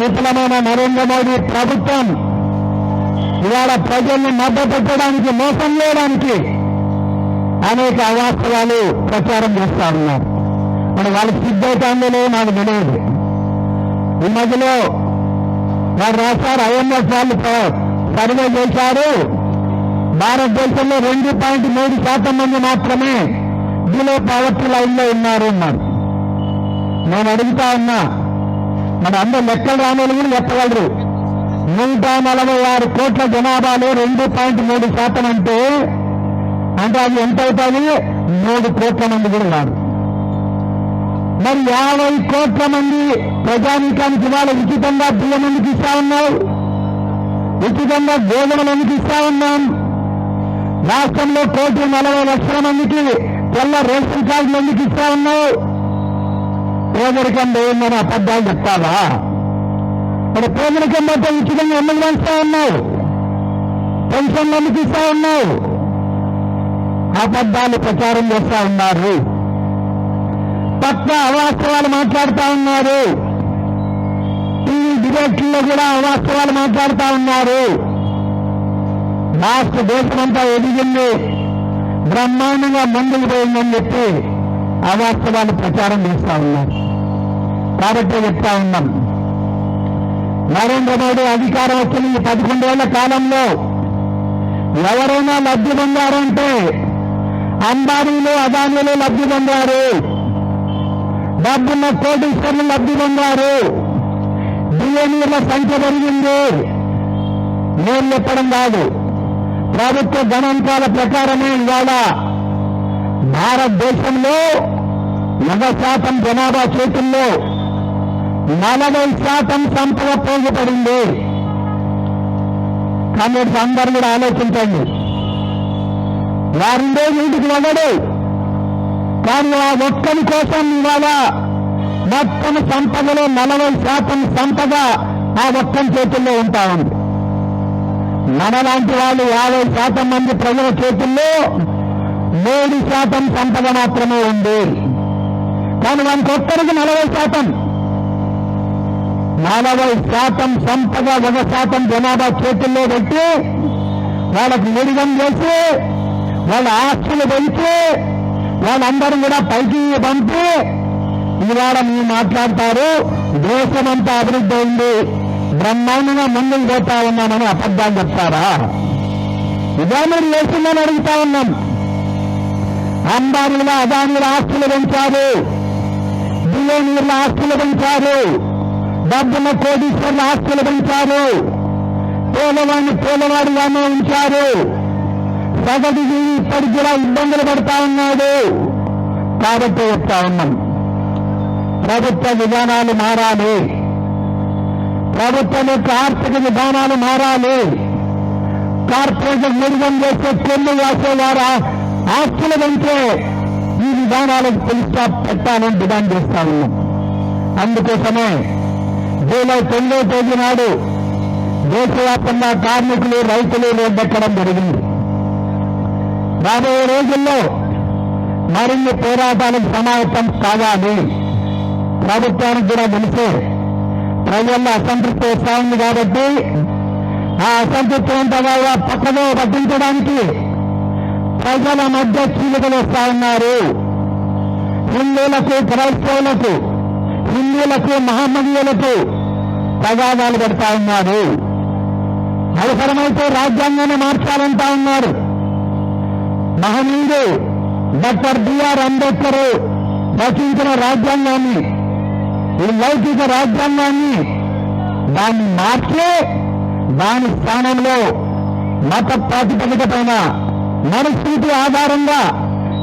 విఫలమైన నరేంద్ర మోడీ ప్రభుత్వం ఇవాళ ప్రజల్ని మద్దపెట్టడానికి మోసం చేయడానికి అనేక అవాస్తవాలు ప్రచారం చేస్తా ఉన్నారు. మరి వాళ్ళకి సిద్ధవుతుందో నాకు తెలియదు. ఈ మధ్యలో వారు రాస్తారు ఐఎంఎఫ్ వాళ్ళు సర్వే చేశారు. భారతదేశంలో రెండు పాయింట్ మూడు శాతం మంది మాత్రమే బిలో పావర్టీ లైన్లో ఉన్నారు అన్నారు. నేను అడుగుతా ఉన్నా మన అందరు లెక్కలు రానోళ్ళు కూడా చెప్పగలరు. నూట నలభై ఆరు కోట్ల జనాభాలో రెండు పాయింట్ మూడు శాతం అంటే అంటే అది ఎంత అవుతుంది? మూడు కోట్ల మంది కూడా కాదు. మరి యాభై కోట్ల మంది ప్రజానీకానికి వాళ్ళు ఉచితంగా బియ్యం ఎందుకు ఇస్తా ఉన్నావు? ఉచితంగా గోధుమలు ఎందుకు ఇస్తా ఉన్నాం? రాష్ట్రంలో కోటి నలభై లక్షల మందికి తెల్ల రేషన్ కార్డులు ఎందుకు ఇస్తా ఉన్నావు? పేదరికం లేదని అబద్ధాలు చెప్తావా? మరి పేదరికం మొత్తం ఉచితంగా ఎందుకు పంచుతా ఉన్నావు? పెన్షన్ ఎందుకు ఇస్తా ఉన్నావు? అబద్ధాలు ప్రచారం చేస్తా ఉన్నారు. పక్క అవాస్తవాలు మాట్లాడుతా ఉన్నారు. టీవీ డిబేట్లో కూడా అవాస్తవాలు మాట్లాడుతా ఉన్నారు. రాష్ట్ర దేశమంతా ఎదిగింది. బ్రహ్మాండంగా మందులు పోయిందని చెప్పి అవాస్తవాలు ప్రచారం చేస్తా ఉన్నారు కాబట్టే చెప్తా ఉన్నాం. నరేంద్ర మోడీ అధికారం వచ్చిన ఈ పదకొండేళ్ళ కాలంలో. ఎవరైనా లబ్ధి పొందారంటే అంబానీలు అదానీలు లబ్ధి పొందారు. డబ్బున్న కోటీశ్వర్లు లబ్ధి పొందారు. బియ్యనీల సంఖ్య పెరిగింది. నేను చెప్పడం కాదు. ప్రభుత్వ గణాంకాల ప్రకారమే ఇవాళ భారతదేశంలో ఒక శాతం జనాభా చేతుల్లో నలభై శాతం సంపద పోగుపడింది. కానీ అందరూ కూడా ఆలోచించండి. వారిందే వీటికి వెళ్ళడు. కానీ ఆ ఒక్కరి కోసం ఇవాళ మొత్తం సంపదలో నలభై శాతం సంపద ఆ ఒక్కరి చేతుల్లో ఉంటా ఉంది. మనలాంటి వాళ్ళు యాభై శాతం మంది ప్రజల చేతుల్లో మూడు శాతం సంపద మాత్రమే ఉంది. కానీ వానికి ఒక్కరికి నలభై శాతం. నలభై శాతం సంపద ఒక శాతం జనాభా చేతుల్లో పెట్టి వాళ్ళకు మిడిగం చేసి వాళ్ళ ఆస్తులు పెంచి వాళ్ళందరూ కూడా పైకి పంపి ఇవాళ మీరు మాట్లాడతారు దేశమంతా అభివృద్ధి అయింది బ్రహ్మాండంగా ముందుకు పోతా ఉన్నామని అబద్ధాలు చెప్తారా? ఇదే మీరు చేసిందని అడుగుతా ఉన్నాం. అంబానీల అదానీల ఆస్తులు పెంచారు. బిలియనీర్ల ఆస్తులు పెంచారు. డబ్బున కోటీశ్వర్ల ఆస్తులు పెంచారు. పేదవాడిని పోలవాడిగానే ఉంచారు సగటు జీవి ఇప్పటికి కూడా ఇబ్బందులు పడతా ఉన్నాడు. కాబట్టి చెప్తా ఉన్నాం. ప్రభుత్వ విధానాలు మారాలి. ప్రభుత్వం యొక్క ఆర్థిక విధానాలు మారాలి. కార్పొరేట్ నిర్గం చేసే పెళ్ళి వేసే ఆస్తుల పెంచే ఈ విధానాలకు పిలుస్తా పెట్టాలని డిమాండ్ చేస్తా ఉన్నాం. అందుకోసమే జూలై తొమ్మిదో తేదీ నాడు దేశవ్యాప్తంగా కార్మికులు రైతులు రోడ్డెక్కడం జరిగింది. రాబోయే రోజుల్లో మరిన్ని పోరాటాలకు సమాయత్తం కావాలి. ప్రభుత్వానికి కూడా తెలిసే ప్రజల్లో అసంతృప్తి వస్తా ఉంది కాబట్టి ఆ అసంతృప్తి అంతా కూడా పక్కదో పట్టించడానికి ప్రజల మధ్య చీలికలు వస్తా ఉన్నారు. హిందువులకు క్రైస్తవులకు హిందువులకు మహమ్మదీయులకు ప్రగాదాలు పెడతా ఉన్నారు. అవసరమైతే రాజ్యాంగాన్ని మార్చాలంటా ఉన్నారు. మహనీయుడు డాక్టర్ బిఆర్ అంబేద్కర్ రచించిన రాజ్యాంగాన్ని ఈ లౌకిక రాజ్యాంగాన్ని దాన్ని మార్చి దాని స్థానంలో మత ప్రాతిపదిక పైన మనస్థితి ఆధారంగా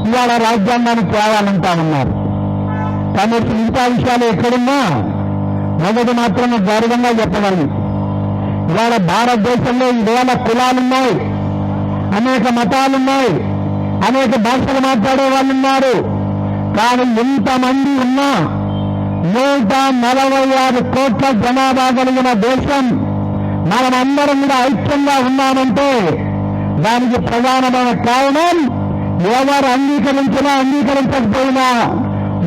ఇవాళ రాజ్యాంగానికి తేవాలంటా ఉన్నారు. కానీ మిగతా విషయాలు ఎక్కడున్నా మొదటి మాత్రం గౌరవంగా చెప్పగలను. ఇవాళ భారతదేశంలో ఇవాళ కులాలున్నాయి అనేక మతాలున్నాయి అనేక భాషలు మాట్లాడే వాళ్ళు ఉన్నారు కానీ ఎంతమంది ఉన్నా నూట నలభై ఆరు కోట్ల జనాభా కలిగిన దేశం మనమందరం కూడా ఐక్యంగా ఉన్నామంటే దానికి ప్రధానమైన కారణం ఎవరు అంగీకరించినా అంగీకరించకపోయినా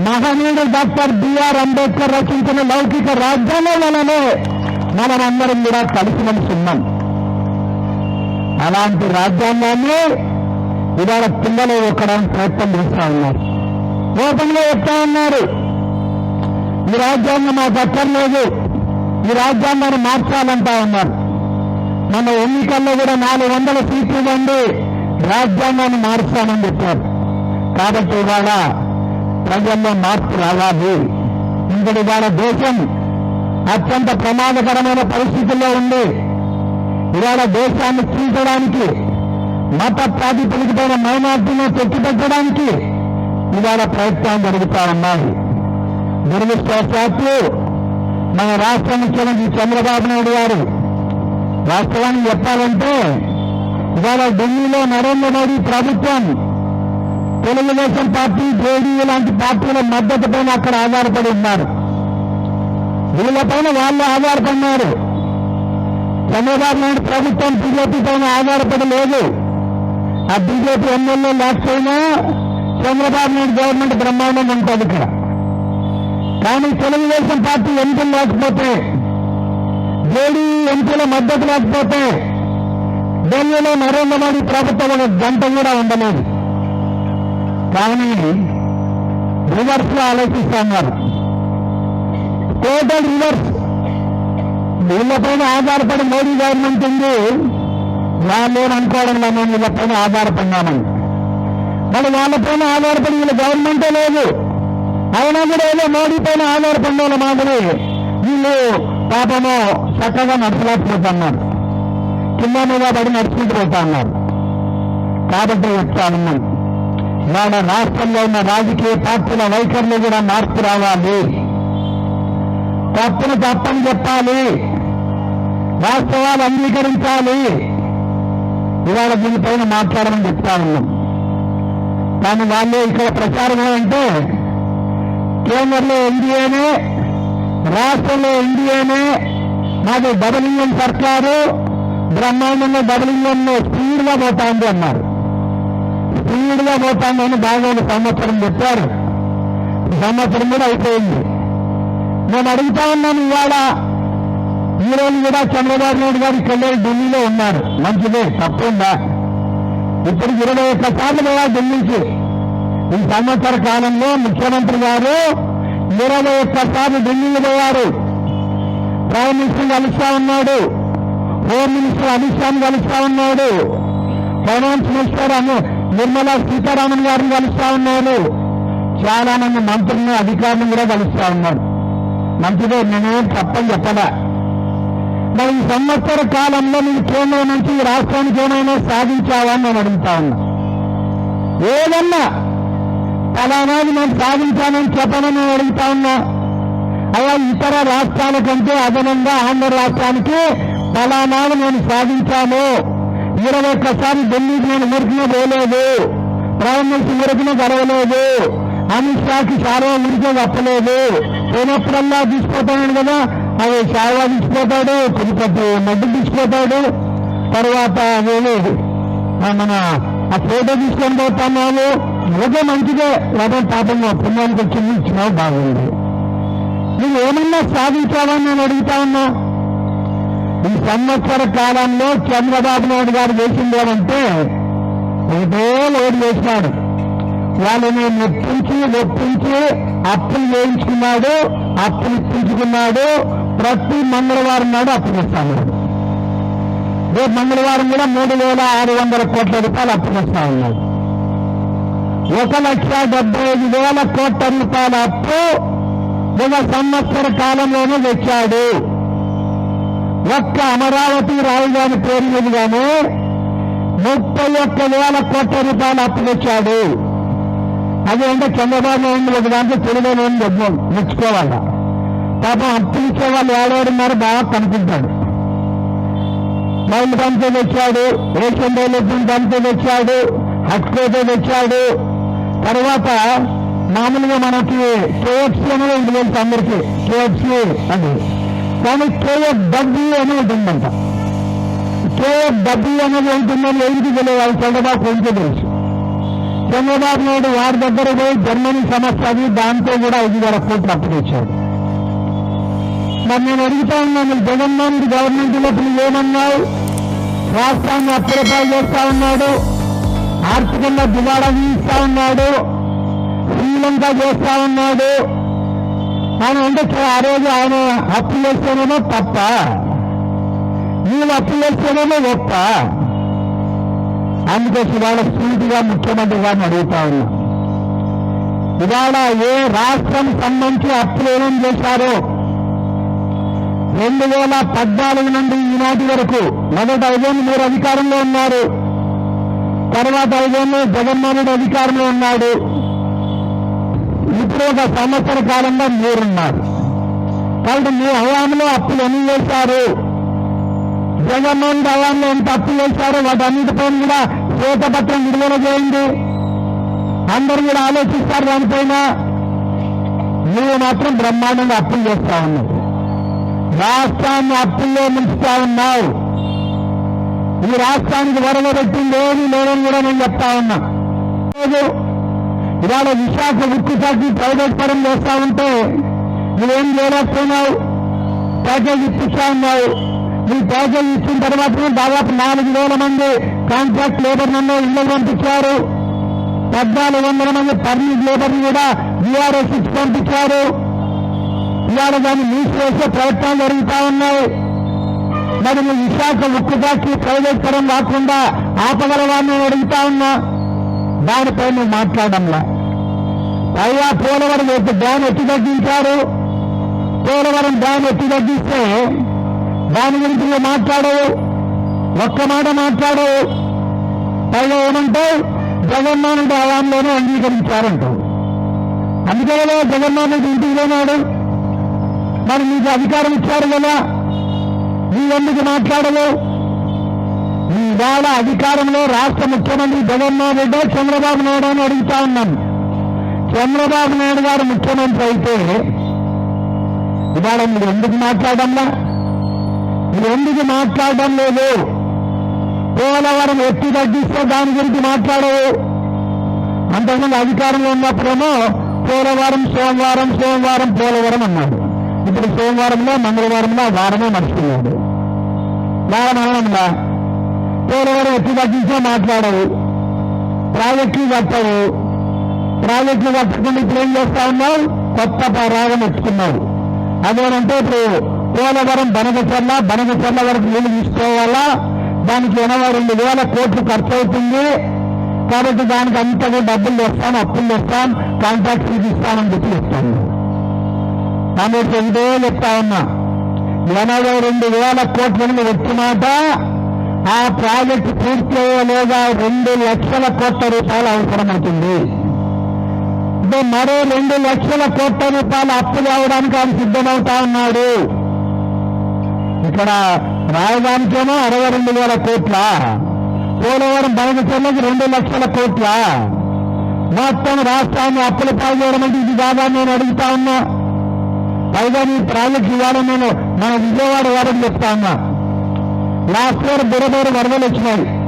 మహనీయుడు డాక్టర్ బిఆర్ అంబేద్కర్ రచించిన లౌకిక రాజ్యాంగం వలనే మనమందరం కూడా కలిసిమెలిసి ఉన్నాం అలాంటి రాజ్యాంగాన్ని ఇవాళ పిల్లలు ఒక్కడానికి ప్రయత్నం చేస్తా ఉన్నారు. ఓపెన్గా చెప్తా ఉన్నారు. ఈ రాజ్యాంగం మాకు అక్కర్లేదు ఈ రాజ్యాంగాన్ని మార్చాలంటా ఉన్నారు. మన ఎన్నికల్లో కూడా నాలుగు వందల సీట్లు ఉంది రాజ్యాంగాన్ని మారుస్తామని చెప్పారు. కాబట్టి ఇవాళ ప్రజల్లో మార్పు రావాలి. ఇంకటి ఇవాళ దేశం అత్యంత ప్రమాదకరమైన పరిస్థితుల్లో ఉంది. ఇవాళ దేశాన్ని చీల్చడానికి మత ప్రాతిపదికపైన మైనార్టీని పెట్టడానికి ఇవాళ ప్రయత్నాలు జరుగుతా ఉన్నాయి. దురదృష్టవశాత్తు మన రాష్ట్ర ముఖ్యమంత్రి చంద్రబాబు నాయుడు గారు వాస్తవానికి చెప్పాలంటే ఇవాళ ఢిల్లీలో నరేంద్ర మోడీ ప్రభుత్వం తెలుగుదేశం పార్టీ జేడీ లాంటి పార్టీల మద్దతు పైన అక్కడ ఆధారపడి ఉన్నారు. వీళ్ళపైన వాళ్ళు ఆధారపడినారు. చంద్రబాబు నాయుడు ప్రభుత్వం బీజేపీ పైన ఆధారపడి లేదు. ఆ బీజేపీ ఎమ్మెల్యే లేకపోయినా చంద్రబాబు నాయుడు గవర్నమెంట్ బ్రహ్మాండం ఉంటుంది ఇక్కడ. కానీ తెలుగుదేశం పార్టీ ఎంపీలు లేకపోతే జేడీ ఎంపీల మద్దతు లేకపోతే ఢిల్లీలో నరేంద్ర మోడీ ప్రభుత్వం ఒక గంట కూడా ఉండలేదు. కానీ రివర్స్లో ఆలోచిస్తున్నారు టోటల్ రివర్స్. వీళ్ళపైన ఆధారపడి మోడీ గవర్నమెంట్ ఉంది. వాళ్ళు అనుకోవడంలో మేము వీళ్ళపైన ఆధారపడినామని. మరి వాళ్ళపైన ఆధారపడి వీళ్ళ గవర్నమెంటే లేదు. అయినా కూడా ఏదో మోడీ పైన ఆధారపడిన వాళ్ళ మాదిరి వీళ్ళు పాపము చక్కగా నడచలేకపోతున్నారు కింద మీద పడి నడుచుకుంటూ పోతా ఉన్నారు కాబట్టి చెప్తాను ఉన్నాం. వాళ్ళ రాష్ట్రంలో ఉన్న రాజకీయ పార్టీల వైఖరిలో కూడా మార్పు రావాలి. తప్పును తప్పని చెప్పాలి. వాస్తవాలు అంగీకరించాలి. ఇవాళ దీనిపైన మాట్లాడమని చెప్తా ఉన్నాం. కానీ వాళ్ళు ఇక్కడ ప్రచారం అంటే కేంద్రంలో ఎన్డీఏనే రాష్ట్రంలో ఎన్డీఏనే మాది డబుల్ ఇంజన్ సర్కారు బ్రహ్మాండంలో డబుల్ ఇంజన్ స్పీడ్గా పోతాంది అన్నారు. స్పీడ్గా పోతాందని బాగా ఒక సంవత్సరం చెప్పారు. సంవత్సరం కూడా అయిపోయింది. నేను అడుగుతా ఉన్నాను ఇవాళ ఈ రోజు కూడా చంద్రబాబు నాయుడు గారు ఇక్కడ ఢిల్లీలో ఉన్నారు. మంచిదే తప్పుందా? ఇప్పుడు ఇరవై ఒక్క సార్లు కూడా ఢిల్లీకి. ఈ సంవత్సర కాలంలో ముఖ్యమంత్రి గారు ఇరవై ఒక్క ఢిల్లీకి పోయారు ప్రైమ్ మినిస్టర్ కలుస్తా ఉన్నాడు. హోమ్ మినిస్టర్ అమిత్ షాని కలుస్తా ఉన్నాడు. ఫైనాన్స్ మినిస్టర్ నిర్మలా సీతారామన్ గారిని కలుస్తా ఉన్నారు చాలా మంది మంత్రులను అధికారులను కూడా కలుస్తా ఉన్నారు మంచిదే నేనేం తప్పని చెప్పదా మరి ఈ సంవత్సర కాలంలో నీకు కేంద్రం నుంచి ఈ రాష్ట్రానికి ఏమైనా సాధించావా అని నేను అడుగుతా ఉన్నా. ఏదన్నా ఫలానాది నేను సాధించానని చెప్పనని నేను అడుగుతా ఉన్నా. అలా ఇతర రాష్ట్రాల కంటే అదనంగా ఆంధ్ర రాష్ట్రానికి ఫలానాది నేను సాధించాను. ఇరవై ఒక్కసారి ఢిల్లీకి నేను మురికిన పోలేదు. ప్రైమ్ మినిస్టర్ మురికిన గడవలేదు అమిత్ షాకి సారో ఉరికే తప్పలేదు పోయినప్పుడల్లా తీసుకుపోతాడు కదా. అది షావా తీసుకుపోతాడు తిరుపతి మడ్డు తీసుకుపోతాడు తర్వాత అదేదో మన ఆ ఫోటో తీసుకొని పోతున్నావు ఓకే మంచిదే లేదా పాపం పుణ్యానికి వచ్చింది ఇచ్చినావు బాగుంది. నువ్వు ఏమన్నా సాధించావని నేను అడుగుతా ఉన్నా? ఈ సంవత్సర కాలంలో చంద్రబాబు నాయుడు గారు చేసింది ఏమంటే ఒకటే లోటు చేసినాడు. వాళ్ళని మెప్పించి ఒప్పించి అప్పులు వేయించుకున్నాడు అప్పులు ఇప్పించుకున్నాడు. ప్రతి మంగళవారం నాడు అప్పు తెస్తాడు. రేపు మంగళవారం కూడా మూడు వేల ఆరు వందల కోట్ల రూపాయలు అప్పు ఉన్నాడు. ఒక లక్ష డెబ్బై ఐదు వేల కోట్ల రూపాయల అప్పు ఒక సంవత్సర కాలంలోనే తెచ్చాడు. ఒక్క అమరావతి రాజధాని పేరు మీదుగానే ముప్పై ఒక్క వేల కోట్ల రూపాయలు అప్పు తెచ్చాడు. అది అంటే చంద్రబాబు నాయుడు ఒక దాంట్లో తెలియని డబ్బు మెచ్చుకోవాల? పాపం అప్పులు ఇచ్చే వాళ్ళు ఏడాడున్నారు బాగా కనిపించాడు మైలు దాంతో తెచ్చాడు రేషన్ డెవలప్మెంట్ దాంతో తెచ్చాడు హక్కోతో తెచ్చాడు తర్వాత మామూలుగా మనకి కేఎఫ్సీ అనేది ఉంటుంది తెలుసు అందరికీ? కేఎఫ్సీ అది. కానీ కేఎఫ్ డబ్బు అనేది ఉంటుందంట కేఎఫ్ డబ్బు అనేది ఉంటుందని ఎందుకు తెలియదు? అది చంద్రబాబు కొంచెం తెలుసు. చంద్రబాబు నాయుడు వారి దగ్గర పోయి జర్మనీ సమస్య అది దాంతో కూడా ఐదు వేల కోట్లు అప్పు తెచ్చాడు. మరి నేను అడుగుతా ఉన్నాను జగన్మోహన్ గవర్నమెంట్ లోపల ఏమన్నావు? రాష్ట్రాన్ని అప్పులపాలు చేస్తా ఉన్నాడు. ఆర్థికంగా దివాడా తీస్తా ఉన్నాడు. శ్రీలంక చేస్తా ఉన్నాడు. మనం అంటే ఆ రోజు ఆయన అప్పు చేస్తేనేమో తప్ప నీళ్ళు అప్పు చేస్తేనేమో గొప్ప అందుకోసం ఇవాళ సూటిగా ముఖ్యమంత్రి గారిని అడుగుతా ఉన్నా. ఇవాళ ఏ రాష్ట్రం సంబంధించి అప్పులు ఏమేం చేశారో రెండు వేల పద్నాలుగు నుండి ఈనాటి వరకు మొదటి ఐదేళ్ళు మీరు అధికారంలో ఉన్నారు. తర్వాత ఐదేళ్ళు జగన్మోహన్ అధికారంలో ఉన్నాడు. ఇప్పుడు ఒక సంవత్సర కాలంలో మీరున్నారు. కాబట్టి మీ హయాంలో అప్పులు ఎన్ని చేశారు? జగన్మోహన్ హయాంలో ఎంత అప్పులు చేశారో? వాటన్నిటిపైన కూడా శ్వేతపత్రం విడుదల చేయండి. అందరూ కూడా ఆలోచిస్తారు దానిపైన. నువ్వు మాత్రం బ్రహ్మాండంగా అప్పులు చేస్తా ఉన్నావు రాష్ట్రాన్ని అప్పుల్లో ముంచుతా ఉన్నావు ఈ రాష్ట్రానికి వరద పెట్టింది లేదని కూడా నేను చెప్తా ఉన్నా. ఇవాళ విశాఖ ఉక్కు ఫ్యాక్టరీ ప్రైవేట్ పరం చేస్తా ఉంటే నువ్వేం చేయలేకపోయినావు? ప్యాకేజ్ ఇప్పిస్తా ఉన్నావు. నీ ప్యాకేజ్ ఇచ్చిన తర్వాత దాదాపు నాలుగు వేల మంది కాంట్రాక్ట్ లేబర్ నన్ను ఇళ్ళు పంపించారు. పద్నాలుగు వందల మంది పర్మిట్ లేబర్ కూడా బీఆర్ఎస్ ఇచ్చి పంపించారు. ఇవాళ దాన్ని మూసివేసే ప్రయత్నాలు జరుగుతా ఉన్నాయి. మరి నువ్వు విశాఖ ఉక్కు ఫ్యాక్టరీ ప్రైవేట్ పరం కాకుండా ఆపగలవాన్ని అడుగుతా ఉన్నా? దానిపై నువ్వు మాట్లాడంలా. పైగా పోలవరం యొక్క డ్యామ్ ఎత్తి తగ్గించారు? పోలవరం డ్యామ్ ఎత్తి తగ్గిస్తే దాని గురించి నువ్వు మాట్లాడవు ఒక్క మాట మాట్లాడవు పైగా ఏమంటావు? జగన్మోహన్ రెడ్డి హయాంలోనే అంగీకరించారంటావు. అందుకే జగన్మోహన్ రెడ్డి ఇంటికి పోయినాడు. మరి నీకు అధికారం ఇచ్చారు కదా? నీవెందుకు మాట్లాడవు? ఇవాళ అధికారంలో రాష్ట్ర ముఖ్యమంత్రి జగన్మోహన్ రెడ్డి చంద్రబాబు నాయుడు అని అడుగుతా ఉన్నాను. చంద్రబాబు నాయుడు గారు ముఖ్యమంత్రి అయితే ఇవాళ మీరు ఎందుకు మాట్లాడంలా మీరు ఎందుకు మాట్లాడడం లేదు? పోలవరం ఎత్తి తగ్గిస్తే దాని గురించి మాట్లాడవు. అంతకుముందు అధికారంలో ఉన్నప్పుడేమో పోలవరం సోమవారం సోమవారం పోలవరం అన్నాడు ఇప్పుడు సోమవారంలో మంగళవారంలో ఆ వారమే మర్చిపోయాడు. వారం అనంలా పోలవరం ఎత్తి పట్టించినా మాట్లాడవు. ప్రాజెక్టులు కట్టవు ప్రాజెక్టులు కట్టకుండా ఇప్పుడు ఏం చేస్తా ఉన్నావు? కొత్త రాగం ఎత్తుకున్నావు. అదేనంటే ఇప్పుడు పోలవరం బనకచర్ల బనకచర్ల వరకు నీళ్ళు తీసుకోవాలా? దానికి ఎనభై రెండు వేల కోట్లు ఖర్చు అవుతుంది కాబట్టి దానికి అంతగా డబ్బులు తెస్తాం అప్పులు తెస్తాం కాంట్రాక్ట్ ఫీజు చెప్పి చెప్తాను. కాబట్టి ఇదే చెప్తా ఉన్నా. ఎనభై రెండు వేల కోట్ల వచ్చి మాట ఆ ప్రాజెక్టు పూర్తి లేదా రెండు లక్షల కోట్ల రూపాయలు అవసరమవుతుంది మరో రెండు లక్షల కోట్ల రూపాయలు అప్పు తేవడానికి ఆయన సిద్ధమవుతా ఉన్నాడు. ఇక్కడ రాయడానికేమో అరవై రెండు వేల కోట్ల పోలవరం బనకచెల్లకి రెండు లక్షల కోట్ల. మొత్తం రాష్ట్రాన్ని అప్పులు పాల్చేయడం అంటే ఇది కాదా నేను అడుగుతా ఉన్నా. పైగా నీ ప్రాజెక్ట్ ఇవ్వాలని నేను మన విజయవాడ వారికి చెప్తా ఉన్నా. లాస్ట్ ఇయర్ దురదూరు వరదలు వచ్చినాయి.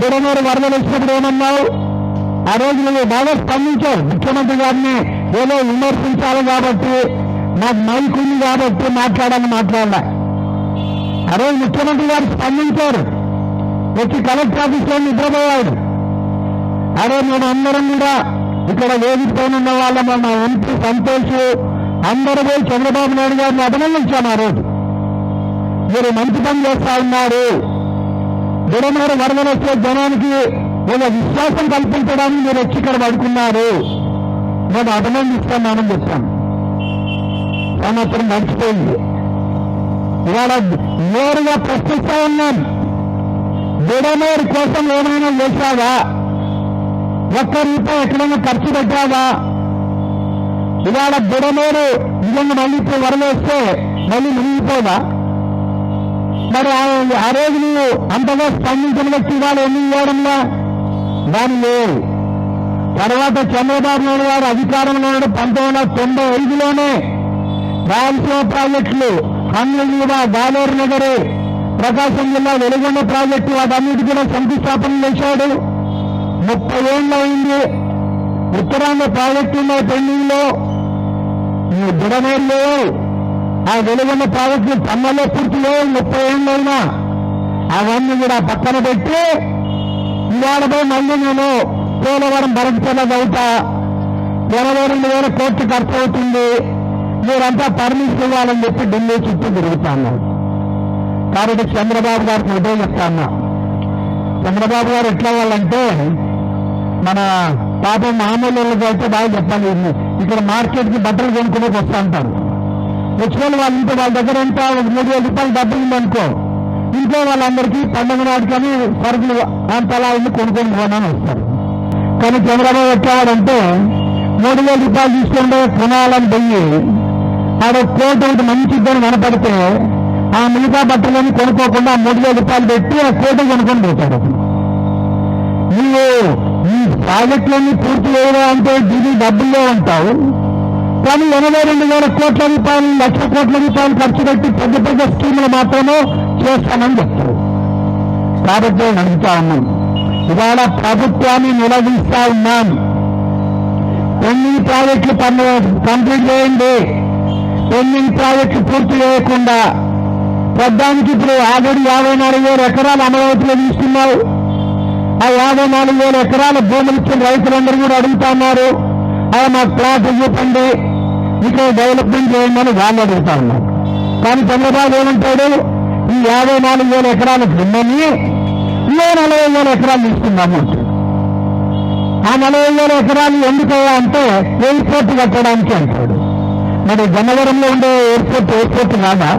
బుడమేరు వరదలు వచ్చినప్పుడు ఏమన్నావు? ఆ రోజు నువ్వు బాగా స్పందించావు. ముఖ్యమంత్రి గారిని ఏదో విమర్శించాలి కాబట్టి నాకు మైక్ ఉంది కాబట్టి మాట్లాడాలని మాట్లాడాల. ఆ రోజు ముఖ్యమంత్రి గారు స్పందించారు. వచ్చి కలెక్టర్ ఆఫీస్లో నిద్రపోయాడు అరే నేను అందరం కూడా ఇక్కడ వేదిక పైన ఉన్న వాళ్ళ మన ఎంపీ సంతోష్ అందరూ పోయి చంద్రబాబు నాయుడు గారిని అభినందించాను ఆ రోజు. మీరు మంచి పని చేస్తా ఉన్నారు. బుడమూరు వరదలు వచ్చే జనానికి ఒక విశ్వాసం కల్పించడానికి మీరు వచ్చి ఇక్కడ పడుకున్నారు. నేను అభినందిస్తున్నానని చెప్పాను. సంవత్సరం మర్చిపోయింది. ఇవాళ నేరుగా ప్రశ్నిస్తా ఉన్నాను బుడమూరు కోసం ఏమైనా చేశావా? ఒక్క రూపాయి ఎక్కడైనా ఖర్చు పెట్టావా? ఇవాళ బుడమేరు నిజంగా మళ్ళీ ఇప్పుడు వరవేస్తే మళ్ళీ మునిగిపోదా? మరి ఆ- ఆ రోజు నువ్వు అంతగా స్పందించిన వ్యక్తి ఇవాళ ఎన్ని ఇవ్వడంలా దాని లేవు. తర్వాత చంద్రబాబు నాయుడు గారు అధికారంలో ఉన్న పంతొమ్మిది వందల తొంభై ఐదులోనే రాయలసీమ ప్రాజెక్టులు హంగళీవ బాలేరు నగర్ ప్రకాశం జిల్లా వెలుగొండ ప్రాజెక్టు వాటన్నిటి కూడా శంకుస్థాపన చేశాడు. ముప్పై ఏళ్ళు అయింది. ఉత్తరాంధ్ర ప్రాజెక్టు ఉన్నాయి పెండింగ్లో ఈ బుడమేరు లేవు ఆ వెలుగున్న ప్రాజెక్టులు పన్నెల్లో పూర్తి లేవు ముప్పై ఏళ్ళైనా అవన్నీ కూడా పక్కన పెట్టి ఇవాళ మళ్ళీ నేను పోలవరం భరతపల్ల అవుతా ఇరవై రెండు వేల కోట్లు ఖర్చు అవుతుంది. మీరంతా పర్మిషన్ ఇవ్వాలని చెప్పి ఢిల్లీ చుట్టూ తిరుగుతాను కాబట్టి చంద్రబాబు గారికి ఇదే చెప్తాను చంద్రబాబు గారు ఎట్లా వాళ్ళంటే మన పాపం మామూలు అయితే బాగా చెప్పాలి ఇక్కడ మార్కెట్కి బట్టలు కొనుక్కునే వస్తా ఉంటారు వచ్చిన వాళ్ళ ఇంట్లో వాళ్ళ దగ్గర ఎంత? ఒక మూడు వేల రూపాయలు డబ్బులు ఉందనుకో ఇంట్లో వాళ్ళందరికీ పండుగ నాటికని సరుకులు అంతలా ఇల్లు కొనుక్కొని పోనని వస్తారు. కానీ చంద్రబాబు వచ్చేవాడంటే మూడు వేల రూపాయలు తీసుకుంటే కొనాలని పోయి ఆడ కోట్ ఒకటి మంచి ఇద్దరు కనపడితే ఆ మిగతా బట్టలని కొనుక్కోకుండా మూడు వేల రూపాయలు పెట్టి ఆ కోట కొనుక్కొని పోతాడు నువ్వు ప్రాజెక్టులన్నీ పూర్తి చేయడం అంటే దీని డబ్బుల్లో ఉంటావు. కానీ ఎనభై రెండు వేల కోట్ల రూపాయలు లక్ష కోట్ల రూపాయలు ఖర్చు పెట్టి పెద్ద పెద్ద స్కీములు మాత్రమే చేస్తామని చెప్తారు కాబట్టి నేను అడుగుతా ఉన్నాను. ఇవాళ ప్రభుత్వాన్ని నిలదీస్తా ఉన్నాను. కొన్ని ప్రాజెక్టులు పన్ను కంప్లీట్ చేయండి. కొన్ని ప్రాజెక్టులు పూర్తి చేయకుండా. పెద్దానికి ఇప్పుడు ఆల్రెడీ యాభై నాలుగు వేల ఎకరాలు అమరావతిలో తీసుకున్నావు. ఆ యాభై నాలుగు వేల ఎకరాల భూములు ఇచ్చిన రైతులందరూ కూడా అడుగుతా ఉన్నారు. అలా మాకు ప్లాట్ ఇవ్వండి. ఇక్కడ డెవలప్మెంట్ చేయండి వాళ్ళు అడుగుతా ఉన్నారు. కానీ చంద్రబాబు ఏమంటాడు? ఈ యాభై నాలుగు వేల ఎకరాల నిన్నని ఇంకో నలభై వేల ఎకరాలు తీసుకుందాము ఆ నలభై వేల ఎకరాలు ఎందుకయ్యా అంటే ఎయిర్పోర్ట్ కట్టడానికి అంటాడు. మరి గన్నవరంలో ఉండే ఎయిర్పోర్ట్ ఎయిర్పోర్ట్ కాదా?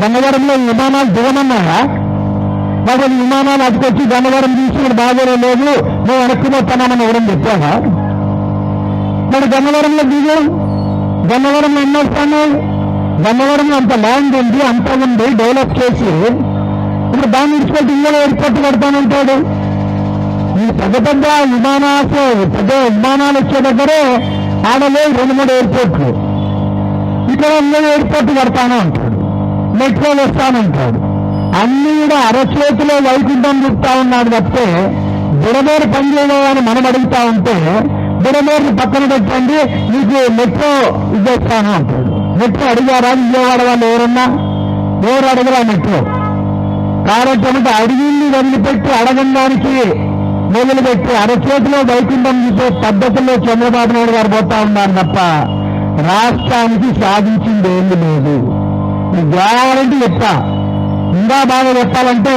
గన్నవరంలో విమానాలు దిగమన్నారా మరి విమానాలు అటుకొచ్చి గన్నవరం తీసుకుని బాగానే లేదు. మేము వెనక్కి పోతామని ఎవరం చెప్పావా? మరి గన్నవరంలో దిగాం. గన్నవరంలో ఎన్నొస్తాను గన్నవరంలో అంత ల్యాండ్ ఉంది అంత ఉంది డెవలప్ చేసి. ఇప్పుడు దాన్ని ఇచ్చుకుంటే ఇందులో ఎయిర్పోర్ట్ కడతానంటాడు. ఈ పెద్ద పెద్ద విమానాశ పెద్ద విమానాలు వచ్చే దగ్గరే ఆడలే రెండు మూడు ఎయిర్పోర్ట్లు. ఇక్కడ ఇందులో ఎయిర్పోర్ట్ కడతాను అంటాడు. మెట్రోలు వస్తానంటాడు. అన్ని కూడా అరచేతిలో వైకుంఠం చెప్తా ఉన్నాడు తప్పితే బుడమేరు పని చేయలేదని మనం అడుగుతా ఉంటే బుడమేరుని పక్కన పెట్టండి మీకు మెట్రో ఇచ్చేస్తాను అంటాడు. మెట్రో అడిగారా? విజయవాడ వాళ్ళు ఎవరన్నా? ఎవరు అడగరా మెట్రో? కాబట్టి అడిగింది వదిలిపెట్టి అడగడానికి మొదలుపెట్టి అరచేతిలో వైకుంఠం చూసే పద్ధతిలో చంద్రబాబు నాయుడు గారు పోతా ఉన్నారు తప్ప రాష్ట్రానికి సాధించింది ఏమి లేదు. గ్యారంటీ చెప్తా. ఇంకా బాగా చెప్పాలంటే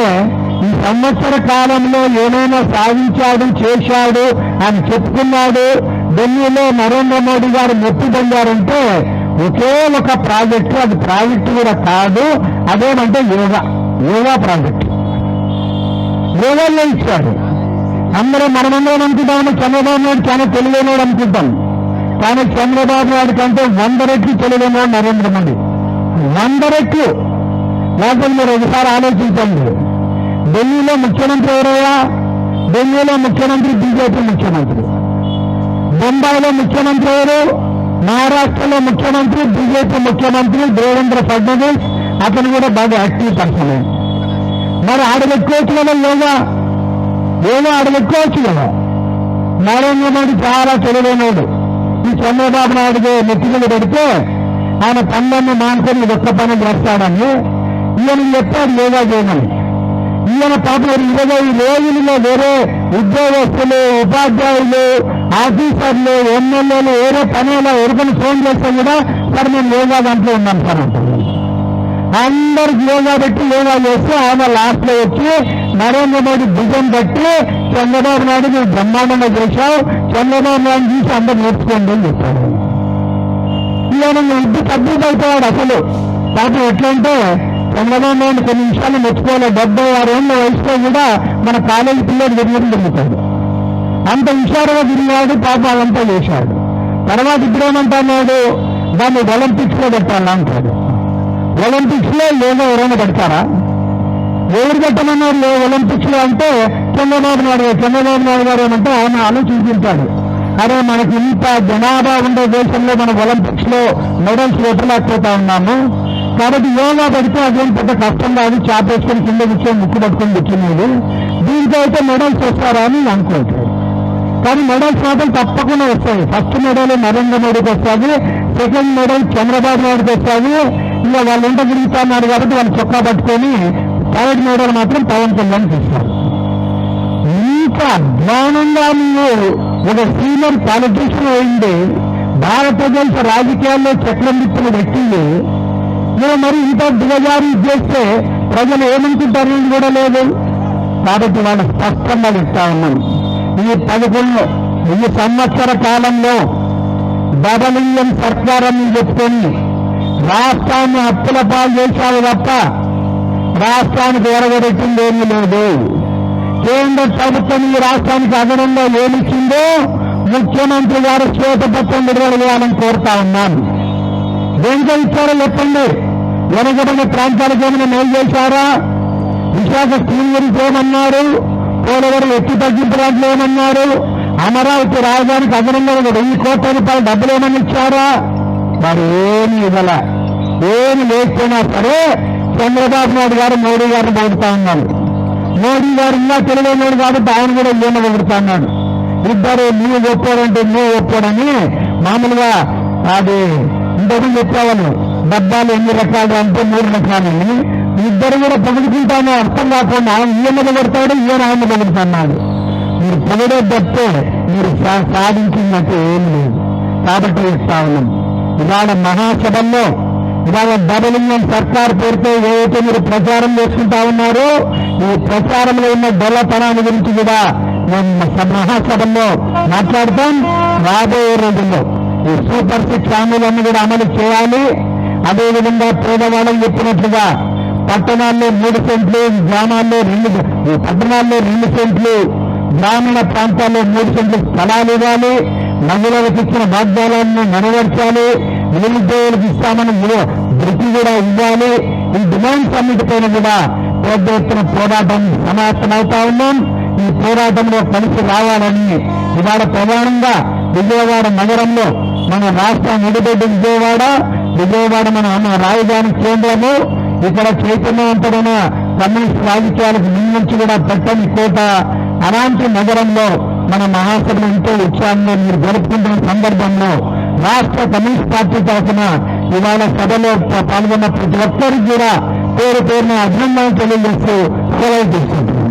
ఈ సంవత్సర కాలంలో ఏమైనా సాధించాడు చేశాడు అని చెప్పుకున్నాడు ఢిల్లీలో నరేంద్ర మోడీ గారు మెప్పు పొందారంటే ఒకే ఒక ప్రాజెక్టు అది ప్రాజెక్టు కూడా కాదు అదేమంటే యోగా యోగా ప్రాజెక్టు. యోగాల్లో ఇచ్చాడు. అందరూ మనమందరం అనుకుంటామని చంద్రబాబు నాయుడు చాలా తెలివైనవాడు అనుకుంటాం. కానీ చంద్రబాబు నాయుడు కంటే వంద రెట్లు తెలివైనవాడు నరేంద్ర మోడీ. వంద రెట్లు. లేకపోతే మీరు ఒకసారి ఆలోచించండి. ఢిల్లీలో ముఖ్యమంత్రి ఎవరయ్యా? ఢిల్లీలో ముఖ్యమంత్రి బీజేపీ ముఖ్యమంత్రి. బొంబాయిలో ముఖ్యమంత్రి ఎవరు? మహారాష్ట్రలో ముఖ్యమంత్రి బీజేపీ ముఖ్యమంత్రి దేవేంద్ర ఫడ్నవీస్. అతను కూడా బాగా యాక్టివ్ పర్సన్. మరి ఆడబెట్టుకోవచ్చు కదా లేదా ఏమో ఆడబెట్టుకోవచ్చు కదా నరేంద్ర మోడీ చాలా తెలివైనడు ఈ చంద్రబాబు నాయుడు నెత్తికలు పెడితే ఆయన పనులన్నీ మానుకొని ఒక్క పని చేస్తాడని ఈయన చెప్పాడు యోగా చేయమని. ఈయన పాపం ఇరవై రోజుల్లో వేరే ఉద్యోగస్తులు ఉపాధ్యాయులు ఆఫీసర్లు ఎమ్మెల్యేలు వేరే పనిలో ఎవరికైనా ఫోన్ చేస్తే కూడా సార్ మేము యోగా దాంట్లో ఉన్నాం సార్ అంటారు. అందరికి యోగా పెట్టి యోగా చేస్తే ఆమె లాస్ట్లో వచ్చి నరేంద్ర మోడీ భుజం పెట్టి చంద్రబాబు నాయుడు మీరు బ్రహ్మాండంగా చేశావు చంద్రబాబు నాయుడు చూసి అందరు నేర్చుకోండి అని చెప్పాడు. ఈయన ఇంటి సబ్జెక్ట్ అసలు. పాపం ఎట్లంటే చంద్రబాబు నేను కొన్ని విషయాలు మెచ్చుకోవాలి డెబ్బై ఆరు ఏళ్ళ వయసులో కూడా మన కాలేజీ పిల్లలు తిరిగి తిరుగుతాడు అంత హుషారుగా తిరిగాడు పాప అదంతా చేశాడు. తర్వాత ఇప్పుడేమంటున్నాడు దాన్ని ఒలింపిక్స్లో పెట్టాలంటాడు ఒలింపిక్స్లో ఎవరైనా పెడతారా? ఎవరు పెట్టమన్నారు లే- ఒలింపిక్స్లో అంటే చంద్రబాబు నాయుడు గారు. చంద్రబాబు నాయుడు గారు ఏమంటే ఆయన ఆలోచించుంటాడు అరే మనకి ఇంత జనాభా ఉండే దేశంలో మనం ఒలింపిక్స్లో మెడల్స్ పెట్టలేకపోతా ఉన్నాము. కాబట్టి యోగా పెడితే అదేం పెద్ద కష్టం కాదు. చాపేసుకొని కింద కూర్చొని ముక్కు పట్టుకొని కూర్చునేది. దీంతో అయితే మెడల్స్ వస్తారా అని అనుకుంటాడు కానీ మెడల్స్ మాత్రం తప్పకుండా వస్తాయి. ఫస్ట్ మెడల్ నరేంద్ర మోడీకి వస్తుంది. సెకండ్ మెడల్ చంద్రబాబు నాయుడుకి వస్తుంది. ఇలా వాళ్ళు ఇంట తిరుగుతున్నారు కాబట్టి వాళ్ళు చొక్కా పట్టుకొని థర్డ్ మెడల్ మాత్రం పవన్ కళ్యాణ్కి ఇస్తారు ఇంత అధ్వానంగా నువ్వు ఒక సీనియర్ పాలిటీషియన్ అయింది భారతదేశ రాజకీయాల్లో చక్రం వ్యక్తిని నువ్వు మరి ఇంత దిగజారీ చేస్తే ప్రజలు ఏమనుకుంటారని కూడా లేదు. కాబట్టి వాళ్ళు స్పష్టంగా చెప్తా ఉన్నాం ఈ పదకొండు ఈ సంవత్సర కాలంలో బబలింగం సర్కారం చెప్తుంది. రాష్ట్రాన్ని అప్పుల పాలు చేశారు తప్ప రాష్ట్రానికి ఎరగబెట్టింది ఏమీ లేదు. కేంద్ర ప్రభుత్వం ఈ రాష్ట్రానికి అదనంగా ఏమిచ్చిందో ముఖ్యమంత్రి గారు శ్వేతపత్రం విడుదల చేయాలని కోరుతా ఉన్నాను. దేనితో ఇచ్చారో చెప్పండి. వెనకబడిన ప్రాంతాలకు ఏమైనా మేలు చేశారా? విశాఖ స్టీల్ గురించి ఏమన్నారు? పోలవరం ఎత్తి తగ్గించడానికి ఏమన్నారు? అమరావతి రాజధానికి అదనంగా ఒక వెయ్యి కోట్ల రూపాయల డబ్బులు ఏమని ఇచ్చారా? మరి ఏమి ఇవ్వాల. ఏమి లేకపోయినా సరే చంద్రబాబు నాయుడు గారు మోడీ గారిని పొగుడుతా ఉన్నారు. మోడీ గారు ఇంకా తెలివైనడు కాబట్టి ఆయన కూడా ఈయన పొగుడుతా ఉన్నాడు. ఇద్దరు నువ్వు ఒప్పాడంటే నువ్వు ఒప్పాడని మామూలుగా అది ఇంతకు చెప్పేవాళ్ళు డబ్బాలు ఎన్ని రకాలు అంటే మూడు రకాలని ఇద్దరు కూడా పొగుడుకుంటాను అర్థం కాకుండా ఈయన పొగుడతాడు ఈయన ఆయన పొగుడుతున్నాడు. మీరు పొగడే తప్పే మీరు సాధించినట్టు ఏం లేదు. కాబట్టి ఇస్తా ఉన్నాం ఇవాళ మహాసభల్లో ఇవాళ డబుల్ ఇంజన్ సర్కార్ పేరుతో ఏవైతే మీరు ప్రచారం చేసుకుంటా ఉన్నారో ఈ ప్రచారంలో ఉన్న డొల్లతనాన్ని గురించి కూడా మేము స- మహాసభల్లో మాట్లాడతాం. రాబోయే రోజుల్లో. ఈ సూపర్ సిక్స్ హామీలను కూడా అమలు చేయాలి. అదేవిధంగా పేదవాళ్ళని చెప్పినట్లుగా పట్టణాల్లో మూడు సెంట్లు గ్రామాల్లో రెండు పట్టణాల్లో రెండు సెంట్లు గ్రామీణ ప్రాంతాల్లో మూడు సెంట్లు స్థలాలు ఇవ్వాలి. మహిళలకు ఇచ్చిన వాగ్దానాలను నెరవేర్చాలి. నిరుద్యోగులకు ఇస్తామని దృష్టి కూడా ఇవ్వాలి. ఈ డిమాండ్స్ అన్నిటిపైన కూడా పెద్ద ఎత్తున పోరాటం సమాప్తమవుతా ఉన్నాం. ఈ పోరాటంలో కలిసి రావాలని ఇవాళ ప్రధానంగా విజయవాడ నగరంలో మన రాష్ట్ర నిడిబెడ్డి విజయవాడ విజయవాడ మన మన రాజధాని కేంద్రము. ఇక్కడ చైతన్యవంతమైన కమ్యూనిస్ట్ రాజకీయాలకు ముందుంచి కూడా పెట్టని కోట అలాంటి నగరంలో మన మహాసభను ఎంతో ఉత్సాహంగా మీరు జరుపుకుంటున్న సందర్భంలో రాష్ట్ర కమ్యూనిస్ట్ పార్టీ తరఫున ఇవాళ సభలో పాల్గొన్న ప్రతి ఒక్కరికి కూడా పేరు పేరున అభినందనలు తెలియజేస్తూ సెలవు తీసుకుంటున్నారు